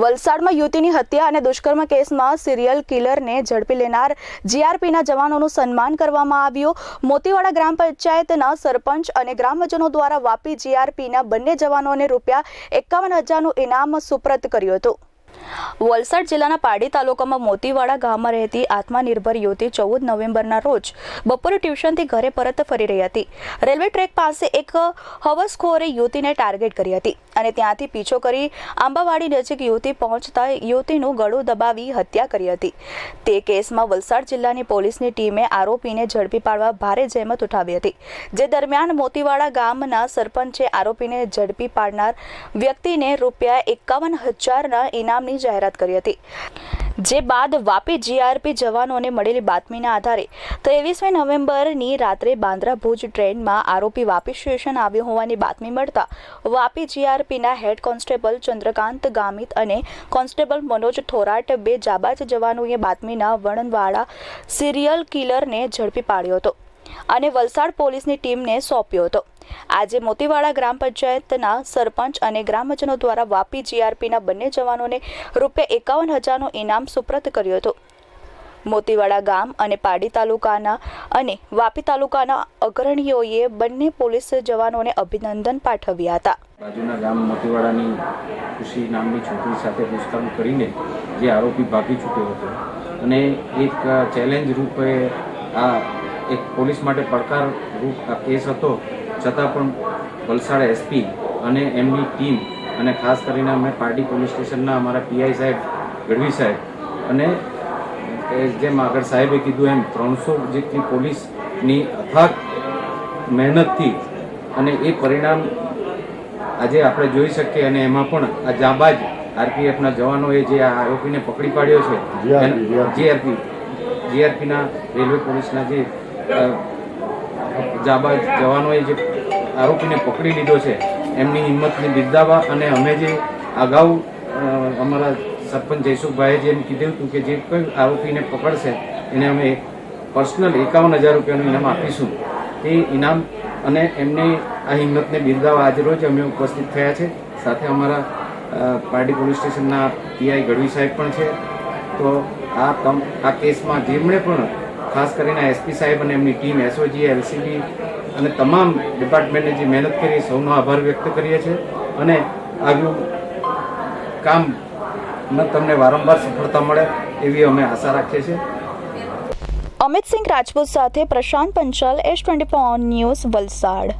વલસાડમાં યુવતીની હત્યા અને દુષ્કર્મ કેસમાં સિરિયલ કિલરને ઝડપી લેનાર જીઆરપીના જવાનોનું સન્માન કરવામાં આવ્યું. મોતીવાડા ગ્રામ પંચાયતના સરપંચ અને ગ્રામજનો દ્વારા વાપી જીઆરપીના બંને જવાનોને રૂપિયા એકાવન હજારનું ઇનામ સુપ્રત કર્યું હતું. વલસાડ જિલ્લાના પાડી તાલુકામાં મોતીવાડા ગામમાં રહેતી આત્મનિર્ભર યુવતી ચૌદ નવેમ્બરના રોજ બપોરે ટ્યુશનથી ઘરે પરત ફરી રહી હતી. રેલવે ટ્રેક પાસે એક હવસખોરે યુવતીને ટાર્ગેટ કરી હતી અને ત્યાંથી પીછો કરી આંબાવાડી નજીક યુવતી પહોંચતા યુવતીનું ગળું દબાવી હત્યા કરી હતી. તે કેસમાં વલસાડ જિલ્લાની પોલીસની ટીમે આરોપીને ઝડપી પાડવા ભારે જહેમત ઉઠાવી હતી. જે દરમિયાન મોતીવાડા ગામના સરપંચે આરોપીને ઝડપી પાડનાર વ્યક્તિને રૂપિયા એકાવન હજારના ઇનામની જાહેરાત કરી હતી. જે બાદ વાપી જીઆરપી જવાનોને મળેલી બાતમીના આધારે ત્રેવીસમી નવેમ્બરની રાત્રે બાંદ્રા ભુજ ટ્રેનમાં આરોપી વાપી સ્ટેશન આવ્યો હોવાની બાતમી મળતા વાપી જીઆરપીના હેડ કોન્સ્ટેબલ ચંદ્રકાંત ગામિત અને કોન્સ્ટેબલ મનોજ થોરાટ બે જાબાજ જવાનોએ બાતમીના વર્ણનવાળા સિરિયલ કિલરને ઝડપી પાડ્યો હતો. અને વલસાડ પોલીસની ટીમને સોંપ્યો હતો. આજે મોતીવાડા ગ્રામ પંચાયતના સરપંચ અને ગ્રામજનો દ્વારા વાપી જીઆરપીના બંને જવાનોને રૂપિયા એકાવન હજારનું ઇનામ સુપ્રત કર્યું હતું. મોતીવાડા ગામ અને પાડી તાલુકાના અને વાપી તાલુકાના અગ્રણીઓએ બંને પોલીસ જવાનોને અભિનંદન પાઠવ્યા હતા. બાજુના ગામ મોતીવાડાની ખુશી નામની છોકરી સાથે દુષ્કર્મ કરીને જે આરોપી ભાગી છૂટ્યો હતો. અને એક ચેલેન્જ રૂપે આ એક પોલીસ માટે પડકાર રૂપ આ કેસ હતો. છતાં પણ વલસાડ એસપી અને એમની ટીમ અને ખાસ કરીને અમે પાર્ટી પોલીસ સ્ટેશનના અમારા પીઆઈ સાહેબ ગઢવી સાહેબ અને જેમ આગળ સાહેબે કીધું એમ ત્રણસો જેટલી પોલીસની અથાગ મહેનતથી અને એ પરિણામ આજે આપણે જોઈ શકીએ અને એમાં પણ આ જાબાજ આરપીએફના જવાનોએ જે આ આરોપીને પકડી પાડ્યો છે જીઆરપી જીઆરપીના રેલવે પોલીસના જે અ, જાબાજ જવાનોએ જે આરોપીને પકડી લીધો છે એમની હિંમતને બિરદાવવા અને અમે જે અગાઉ અમારા સરપંચ જયસુખભાઈએ જેમ કીધું હતું કે જે કોઈ આરોપીને પકડશે એને અમે પર્સનલ એકાવન હજાર રૂપિયાનું ઇનામ આપીશું. તે ઇનામ અને એમની આ હિંમતને બિરદાવવા આજે રોજ અમે ઉપસ્થિત થયા છે. સાથે અમારા પાર્ટી પોલીસ સ્ટેશનના પીઆઈ ગઢવી સાહેબ પણ છે. તો આ આ કેસમાં જેમણે પણ ખાસ કરીને એસપી સાહેબ અને એમની ટીમ એસઓજી એલસીબી અને તમામ ડિપાર્ટમેન્ટે જે મહેનત કરી સૌનો આભાર વ્યક્ત કરીએ છીએ અને આગલું કામ તમને વારંવાર સફળતા મળે એવી અમે આશા રાખીએ છીએ. અમિત સિંહ રાજપૂત સાથે Prashant Panchal S twenty news Valsad.